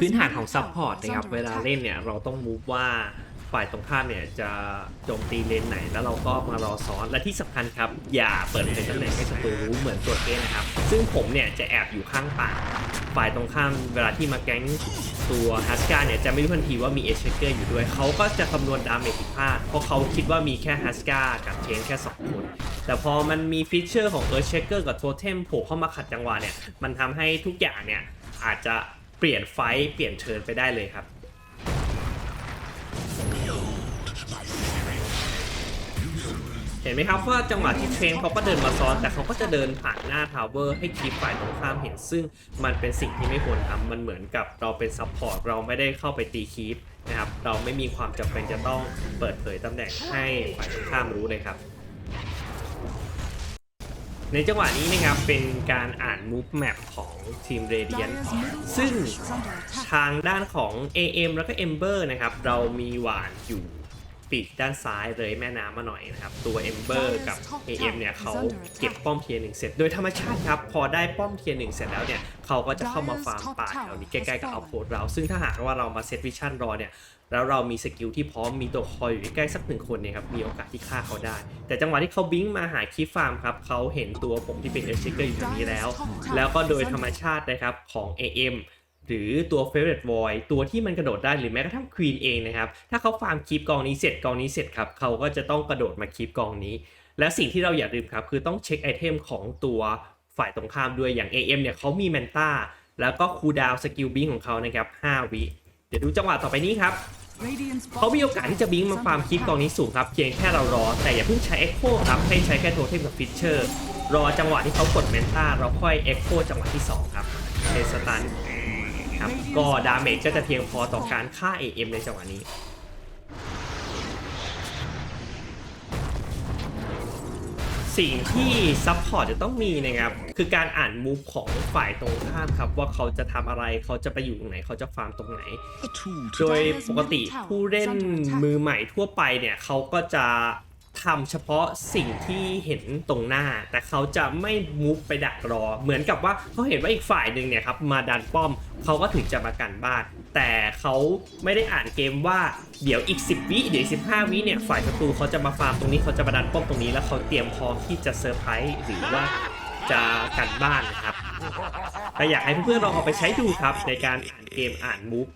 พื้นฐานของซัพพอร์ตนะครับ เวลาเล่นเนี่ยเราต้องมูฟว่าฝ่ายตรงข้ามเนี่ยจะโจมตีเลนไหน แล้วเราก็มารอซ้อนและที่สำคัญครับ อย่าเปิดเผยตำแหน่งให้ศัตรูรู้เหมือนตัวเกนนะครับ ซึ่งผมเนี่ยจะแอบอยู่ข้างป่าฝ่ายตรงข้ามเวลาที่มาแก๊งตัวฮัสกาเนี่ยจะไม่รู้ทันทีว่ามีเอชเกอร์อยู่ด้วย เขาก็จะคำนวณดาเมจผิดพลาดเพราะเขาคิดว่ามีแค่ฮัสกากับเชนแค่สองคน แต่พอมันมีฟีเจอร์ของเอ r ร์เชเกอร์กับโทเทมโผล่เข้ามาขัดจังหวะเนี่ยมันทำให้ทุกอย่างเนี่ยอาจจะ เปลี่ยนไฟเปลี่ยนเทิร์นไปได้เลยครับเห็นไหมครับว่าจังหวะที่เทรนเขาก็เดินมาซ้อนแต่เขาก็จะเดินผ่านหน้าทาวเวอร์ให้คลิปฝ่ายตรงข้ามเห็นซึ่งมันเป็นสิ่งที่ไม่ควรทำมันเหมือนกับเราเป็นซัพพอร์ตเราไม่ได้เข้าไปตีคีปนะครับเราไม่มีความจำเป็นจะต้องเปิดเผยตำแหน่งให้ฝ่ายตรงข้ามรู้เลยครับ ในจังหวะนี้นะครับเป็นการอ่าน move map ของทีมเรเดียนซึ่งทางด้านของ AM แล้วก็ Ember นะครับ เรามีหวานอยู่ ปีกด้านซ้ายเลยแม่น้ำมาหน่อยนะครับ ตัว Ember กับ AM เนี่ยเขาเก็บป้อมเทียร์หนึ่งเสร็จโดยธรรมชาติครับ พอได้ป้อมเทียร์หนึ่งเสร็จแล้วเนี่ย เขาก็จะเข้ามาฟาร์มป่าแถวนี้ใกล้ๆกับเอาโพดเรา ซึ่งถ้าหากว่าเรามาเซตวิชั่นรอเนี่ยแล้วเรามีสกิลที่พร้อมมีตัวคอยอยู่ใกล้ๆสักหนึ่งคนเนี่ยครับมีโอกาสที่ฆ่าเขาได้ แต่จังหวะที่เขาบิงมาหาคีฟาร์มครับเขาเห็นตัวผมที่เป็นเอชเชเกอร์อยู่ตรงนี้แล้ว แล้วก็โดยธรรมชาตินะครับของ AM หรือตัว Favorite Void ตัวที่มันกระโดดได้หรือแม้กระทั่ง Queen เองนะครับ ถ้าเขาฟาร์มคีปกองนี้เสร็จกองนี้เสร็จครับ เขาก็จะต้องกระโดดมาคีปกองนี้ และสิ่งที่เราอย่าลืมครับ คือต้องเช็คไอเทมของตัวฝ่ายตรงข้ามด้วยอย่าง AM เนี่ยเขามีแมนต้าแล้วก็คูดาวสกิลบิงของเขานะครับ5วิเดี๋ยวดูจังหวะต่อไปนี้ครับเขามีโอกาสที่จะบิงมาฟาร์มคีปกองนี้สูงครับเพียงแค่เรารอ แต่อย่าเพิ่งใช้เอ็กโคครับให้ใช้แค่โทเทมกับฟิชเชอร์รอจังหวะที่เขากดเมนต้าเราค่อยเอ็กโคจังหวะที่ 2 ครับในสตัน ครับ ก็ดาเมจก็จะเพียงพอต่อการฆ่า AM ในจังหวะนี้ สิ่งที่ซัพพอร์ตจะต้องมีนะครับ คือการอ่านมูฟของฝ่ายตรงข้ามครับ ว่าเขาจะทำอะไรเขาจะไปอยู่ตรงไหน เขาจะฟาร์มตรงไหน โดยปกติผู้เล่นมือใหม่ทั่วไปเนี่ยเขาก็จะ ทำเฉพาะสิ่งที่เห็นตรงหน้า แต่เขาจะไม่มุฟไปดักรอ เหมือนกับว่าเขาเห็นว่าอีกฝ่ายหนึ่งเนี่ยครับมาดันป้อมเขาก็ถึงจะมากันบ้าน แต่เขาไม่ได้อ่านเกมว่าเดี๋ยวอีก 10 วิเดี๋ยวอีก15วิเนี่ยฝ่ายศัตรูเขาจะมาฟาร์มตรงนี้เขาจะมาดันป้อมตรงนี้แล้วเขาเตรียมพร้อมที่จะเซอร์ไพรส์หรือว่าจะกันบ้านนะครับแต่อยากให้เพื่อนๆลองเอาไปใช้ดูครับในการอ่านเกมอ่านมูฟ